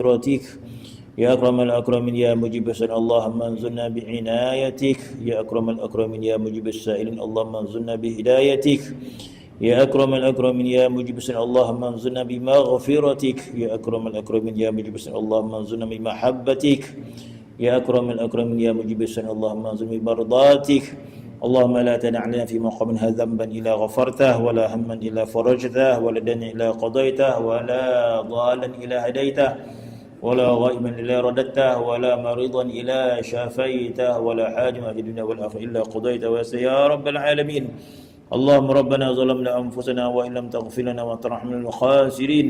برحمتك يا أكرم الأكرمين يا مجيب السائلين اللهم انزلنا بعنايتك. يا أكرم الأكرمين يا مجيب السائلين اللهم انزلنا بهدايتك. يا أكرم الأكرمين يا مجيب السائلين اللهم انزلنا بمغفرتك. يا أكرم الأكرمين يا مجيب السائلين اللهم انزلنا بمحبتك. يا أكرم الأكرمين يا مجيب السائلين اللهم انزلنا بمرضاتك. اللهم لا تدع لنا في هذا ذنبا إلا غفرته ولا هما إلا فرجته ولا دنا إلا قضيته ولا ضالا إلا هديته. ولا غائبا إلا رددته ولا مريضا إلا شافيته ولا حاجة في الدنيا والآخرة إلا قضيته. ويا رب العالمين. اللهم ربنا ظلمنا أنفسنا وإن لم تغفر لنا وترحمنا الخاسرين.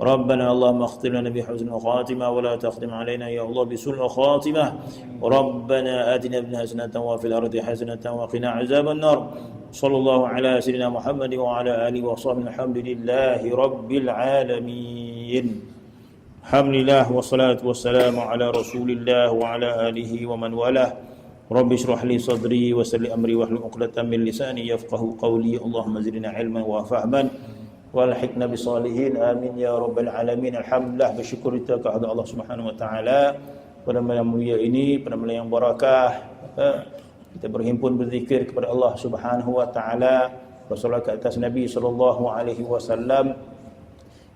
ربنا اللهم اختم لنا بحسن الخاتمة ولا تختم علينا يا الله بسوء الخاتمة ربنا آتنا ابن حسنة وفي الأرض حسنة وقنا عذاب النار. صلى الله على سيدنا محمد وعلى آله وصحبه الحمد لله رب العالمين. Alhamdulillah wassalatu wassalamu ala Rasulillah wa ala alihi wa man walah. Rabbi shrah li sadri wa sali amri wa hlul 'uqdatam min lisani yafqahu qawli. Allahumma zidna 'ilman wa fahman wa alhiqna bi salihin. Amin ya rabbal alamin. Alhamdulillah bersyukur kita kepada Allah Subhanahu wa taala pada malam mulia ini, pada malam yang barakah. Eh, kita berhimpun berzikir kepada Allah Subhanahu wa taala. Bersolat ke atas Nabi sallallahu alaihi wasallam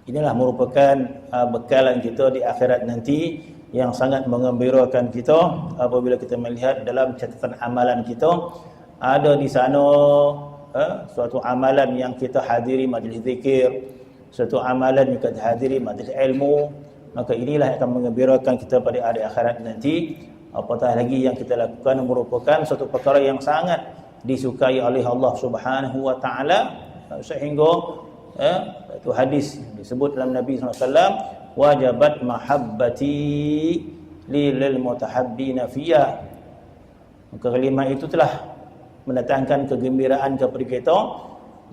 inilah merupakan uh, bekalan kita di akhirat nanti yang sangat mengembirakan kita apabila kita melihat dalam catatan amalan kita. Ada di sana uh, suatu amalan yang kita hadiri majlis zikir suatu amalan yang kita hadiri majlis ilmu. Maka inilah yang akan mengembirakan kita pada hari akhirat nanti. Apatah lagi yang kita lakukan merupakan suatu perkara yang sangat disukai oleh Allah Subhanahu wa taala. Sehingga eh, itu hadis disebut dalam Nabi SAW wajabat mahabbati lil mutahabbina fiyya. Maka kalimat itu telah mendatangkan kegembiraan kepada kita.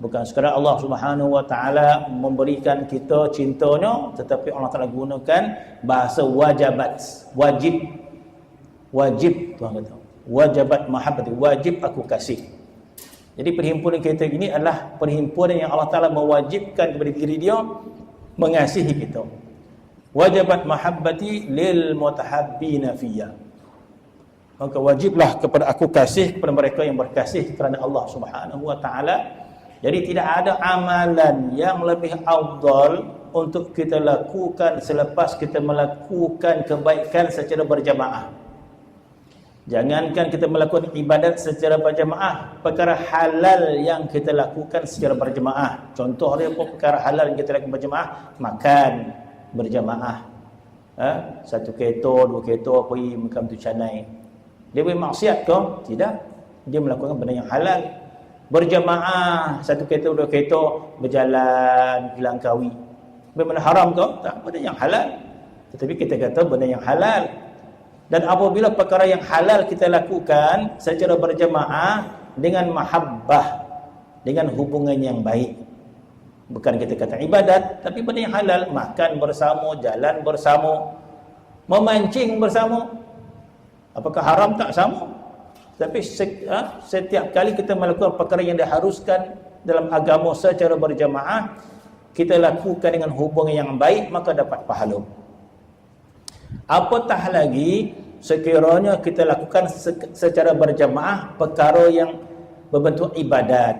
Bukan sekadar Allah Subhanahu wa taala memberikan kita cintanya tetapi Allah Taala gunakan bahasa wajabat. Wajib. Wajib Tuhan kata. Wajabat mahabbati. Wajib aku kasih jadi perhimpunan kita ini adalah perhimpunan yang Allah Taala mewajibkan kepada diri dia mengasihi kita. Wajabat mahabbati lil mutahabbina fiyya. Maka wajiblah kepada aku kasih kepada mereka yang berkasih kerana Allah Subhanahu wa taala. Jadi tidak ada amalan yang lebih afdal untuk kita lakukan selepas kita melakukan kebaikan secara berjamaah. Jangankan kita melakukan ibadat secara berjamaah, perkara halal yang kita lakukan secara berjamaah. Contoh dia apa perkara halal yang kita lakukan berjamaah? Makan berjamaah. Ha? Satu kereta, dua kereta pergi makam tu canai. Dia boleh maksiat ke? Tidak. Dia melakukan benda yang halal. Berjamaah, satu kereta, dua kereta berjalan hilang kawi. Benda haram ke? Tak, benda yang halal. Tetapi kita kata benda yang halal. Dan apabila perkara yang halal kita lakukan secara berjemaah dengan mahabbah, dengan hubungan yang baik. Bukan kita kata ibadat, tapi benda yang halal, makan bersama, jalan bersama, memancing bersama. Apakah haram tak sama? Tapi ha, setiap kali kita melakukan perkara yang diharuskan dalam agama secara berjemaah, kita lakukan dengan hubungan yang baik, maka dapat pahala. Apatah lagi sekiranya kita lakukan secara berjamaah perkara yang berbentuk ibadat.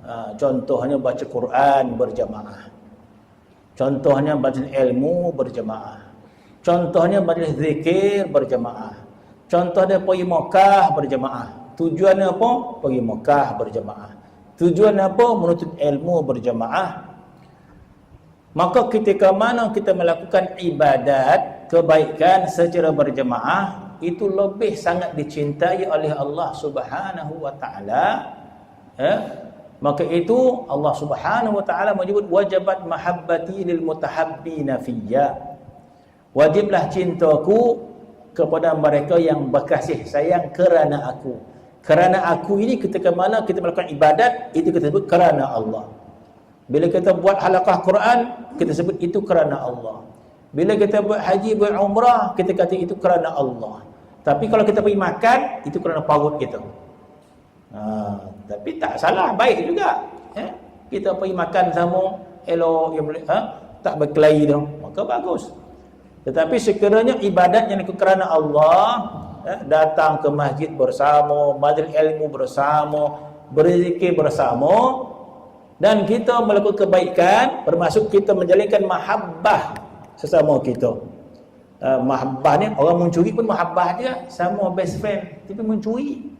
Ha, contohnya baca Quran berjamaah. Contohnya baca ilmu berjamaah. Contohnya baca zikir berjamaah. Contohnya pergi Mekah berjamaah. Tujuannya apa? Pergi Mekah berjamaah. Tujuannya apa? Menuntut ilmu berjamaah. Maka ketika mana kita melakukan ibadat kebaikan secara berjemaah itu lebih sangat dicintai oleh Allah Subhanahu wa taala. Ya. Maka itu Allah Subhanahu wa taala menyebut wajibat mahabbati lil mutahabbina fiyya. Wajiblah cintaku kepada mereka yang berkasih sayang kerana aku. Kerana aku ini ketika mana kita melakukan ibadat itu kita sebut kerana Allah. Bila kita buat halaqah Quran kita sebut itu kerana Allah bila kita buat haji, buat umrah, kita kata itu kerana Allah. Tapi kalau kita pergi makan, itu kerana paut kita. Ha, tapi tak salah, baik juga. Eh? Kita pergi makan sama, elok, yang boleh, ha? tak berkelahi tu. Maka bagus. Tetapi sekiranya ibadat yang dilakukan kerana Allah, eh, datang ke masjid bersama, majlis ilmu bersama, berzikir bersama dan kita melakukan kebaikan, termasuk kita menjalinkan mahabbah sesama kita. Uh, mahabbah ni orang mencuri pun mahabbah dia sama best friend tapi mencuri.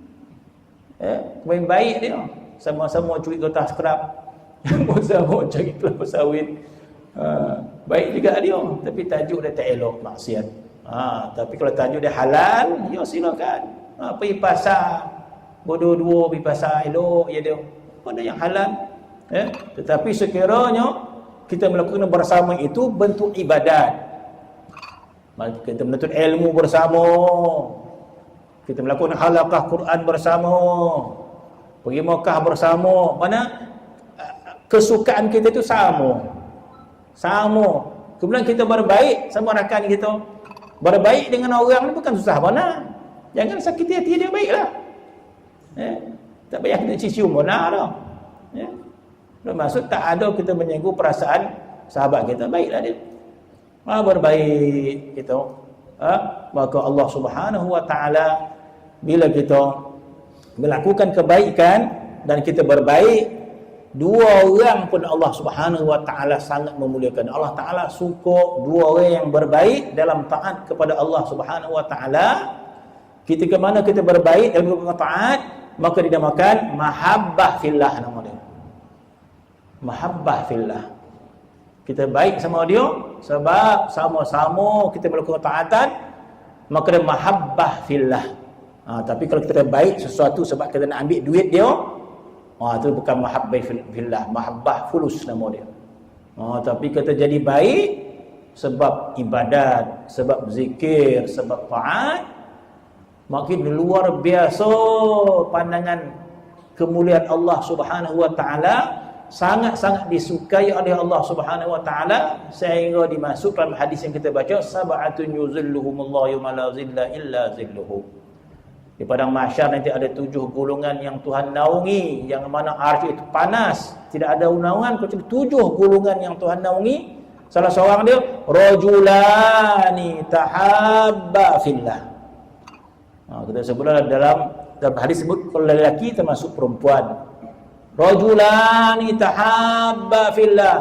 Eh, main baik dia. Sama-sama curi kertas scrap. Sama-sama cari kelapa sawit. Ha, baik juga dia tapi tajuk dia tak elok maksiat ha, tapi kalau tajuk dia halal ya silakan ha, pergi pasar bodoh-dua pergi pasar elok ya dia pada yang halal ya? tetapi sekiranya kita melakukan bersama itu bentuk ibadat kita menuntut ilmu bersama kita melakukan halakah Quran bersama pergi Mekah bersama mana kesukaan kita itu sama sama. Kemudian kita berbaik sama rakan kita. Berbaik dengan orang ni bukan susah mana. Jangan sakiti hati dia baiklah. Ya. Tak payah kita cium benar dah. Ya. Maksud tak ada kita menyinggung perasaan sahabat kita. Baiklah dia. Ha, berbaik kita. Ha? Maka Allah subhanahu wa ta'ala bila kita melakukan kebaikan dan kita berbaik dua orang pun Allah Subhanahu wa taala sangat memuliakan. Allah taala suka dua orang yang berbaik dalam taat kepada Allah Subhanahu wa taala. Ketika mana kita berbaik dalam taat, maka dinamakan mahabbah fillah nama dia. Mahabbah fillah. Kita baik sama dia sebab sama-sama kita melakukan taatan, maka dia mahabbah fillah. Ha, tapi kalau kita baik sesuatu sebab kita nak ambil duit dia, Ha, itu bukan mahabbah fillah, mahabbah fulus nama dia. Ha, tapi kita jadi baik sebab ibadat, sebab zikir, sebab taat, makin luar biasa pandangan kemuliaan Allah Subhanahu wa taala sangat-sangat disukai oleh Allah Subhanahu wa taala sehingga dimasukkan hadis yang kita baca sab'atun yuzilluhumullahu yawma la zilla illa zilluhu di padang mahsyar nanti ada tujuh golongan yang Tuhan naungi yang mana arsy itu panas, tidak ada naungan kecuali tujuh golongan yang Tuhan naungi. Salah seorang dia rajulani tahabba fillah. Ha, kita sebutlah dalam dalam hadis sebut kalau lelaki termasuk perempuan. Rajulani tahabba fillah.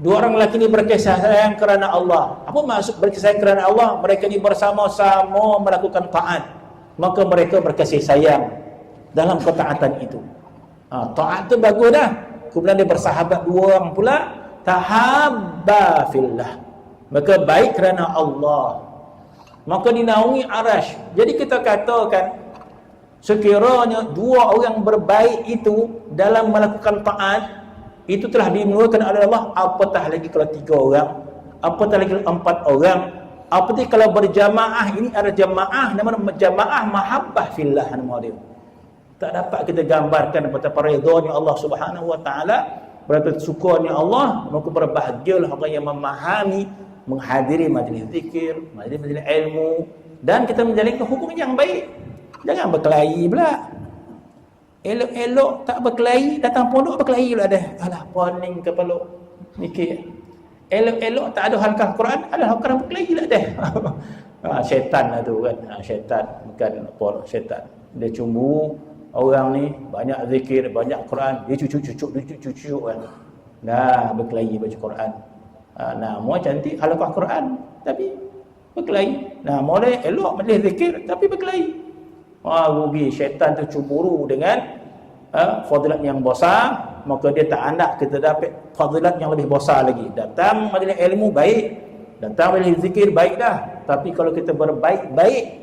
Dua orang lelaki ini berkisah sayang kerana Allah. Apa maksud berkisah sayang kerana Allah? Mereka ini bersama-sama melakukan taat maka mereka berkasih sayang dalam ketaatan itu. Ha, taat tu bagus dah. Kemudian dia bersahabat dua orang pula. Tahabba fillah. Maka baik kerana Allah. Maka dinaungi arash. Jadi kita katakan, sekiranya dua orang berbaik itu dalam melakukan taat, itu telah dimulakan oleh Allah, apatah lagi kalau tiga orang, apatah lagi empat orang, apa dia kalau berjamaah ini ada jamaah nama jamaah mahabbah fillah dia. Tak dapat kita gambarkan betapa redanya Allah Subhanahu wa taala, berapa sukanya Allah, maka berbahagialah orang yang memahami menghadiri majlis zikir, majlis majlis ilmu dan kita menjalankan hukum yang baik. Jangan berkelahi pula. Elok-elok tak berkelahi, datang pondok berkelahi pula dah. Alah, poning kepala. Mikir. Elok-elok tak ada halkah Quran ada halkah berkelahi lah deh ha, syaitan lah tu kan. Ha, syaitan bukan apa syaitan dia cumbu orang ni banyak zikir banyak Quran. Dia cucuk-cucuk dia cucuk-cucuk kan. Nah berkelahi baca Quran. Ha, nah mau cantik halkah Quran tapi berkelahi. Nah mau elok majlis zikir tapi berkelahi wah rugi. Syaitan tu cemburu dengan uh, fadilat yang besar maka dia tak nak kita dapat fadilat yang lebih besar lagi. Datang majlis ilmu baik. Datang majlis zikir baik dah. Tapi kalau kita berbaik-baik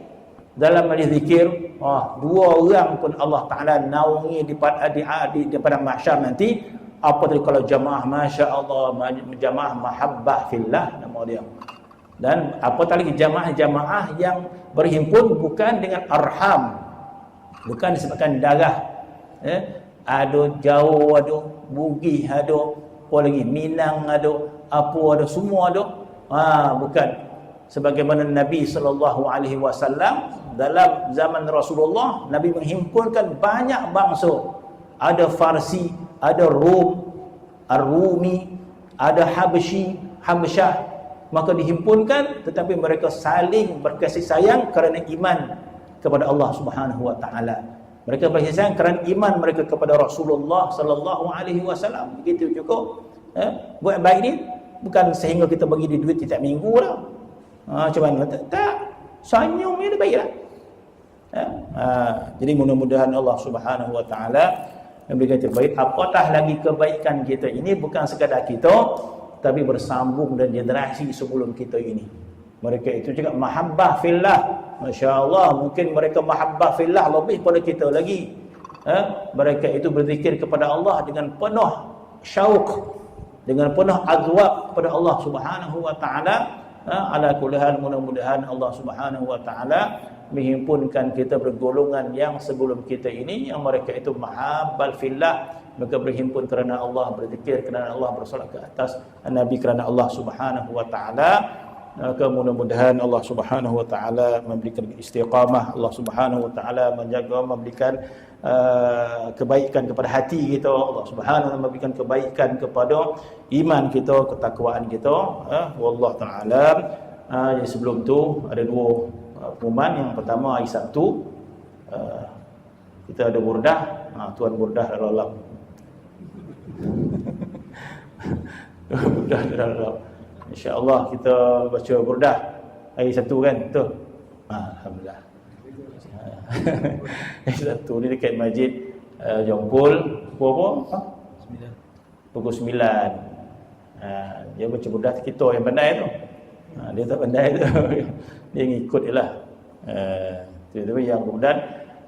dalam majlis zikir oh, dua orang pun Allah Ta'ala naungi di, di, di, di padang mahsyar nanti apa tadi kalau jamaah Masya Allah jamaah mahabbah fillah nama dia dan apa tadi? Jamaah-jamaah yang berhimpun bukan dengan arham. Bukan disebabkan darah. Eh? ada jauh ada bugis ada apa lagi? Minang ada apa ada semua ada ha bukan. Sebagaimana Nabi sallallahu alaihi wasallam dalam zaman Rasulullah Nabi menghimpunkan banyak bangsa. Ada Farsi ada Rom Ar-Rumi ada Habsyi Habsyah maka dihimpunkan tetapi mereka saling berkasih sayang kerana iman kepada Allah Subhanahu wa taala. Mereka berkasih sayang kerana iman mereka kepada Rasulullah sallallahu alaihi wasallam. Begitu cukup. Eh, buat baik ni bukan sehingga kita bagi dia duit setiap minggu lah. Ha, macam mana? Tak, tak. Senyum dah baiklah. Ha, ha, jadi mudah-mudahan Allah Subhanahu wa taala memberikan terbaik. Apatah lagi kebaikan kita ini bukan sekadar kita tapi bersambung dan generasi sebelum kita ini. Mereka itu juga mahabbah fillah. Masya Allah, mungkin mereka mahabbah fillah lebih pada kita lagi. Ha? Mereka itu berzikir kepada Allah dengan penuh syauk, dengan penuh azwab kepada Allah Subhanahu wa taala. Ha? Ala kulli mudah-mudahan Allah Subhanahu wa taala menghimpunkan kita bergolongan yang sebelum kita ini yang mereka itu mahabbal fillah mereka berhimpun kerana Allah berzikir kerana Allah bersolat ke atas Nabi kerana Allah Subhanahu wa taala. Maka mudah-mudahan Allah Subhanahu wa taala memberikan istiqamah Allah Subhanahu wa taala menjaga memberikan uh, kebaikan kepada hati kita. Allah Subhanahu wa taala memberikan kebaikan kepada iman kita ketakwaan kita. Uh, wallahu taala. Uh, jadi sebelum tu ada dua uh, pengumuman. Yang pertama hari Sabtu. Uh, kita ada burdah. Uh, tuan burdah dalam burdah dalam insya-Allah kita baca burdah hari Sabtu kan betul? Ha, alhamdulillah. Hari Sabtu ni dekat masjid uh, Jongpol pukul apa? Ha? pukul 9 ha, dia baca burdah kita yang pandai tu. Ha, dia tak pandai tu. Dia ngikut je lah. Uh, tu yang kemudian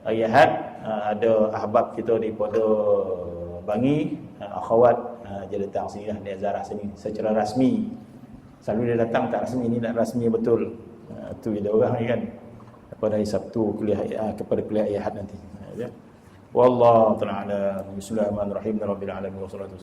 hari Ahad uh, ada ahbab kita daripada Bangi uh, akhwat uh, dia datang sini lah dia zarah sini secara rasmi selalu dia datang tak rasmi ini nak rasmi betul. Uh, tu dia orang ni kan. Pada hari Sabtu kuliah kepada kuliah Ahad nanti. Ya. Wallahu taala bismillahirrahmanirrahim. Rabbil alamin. Wassalatu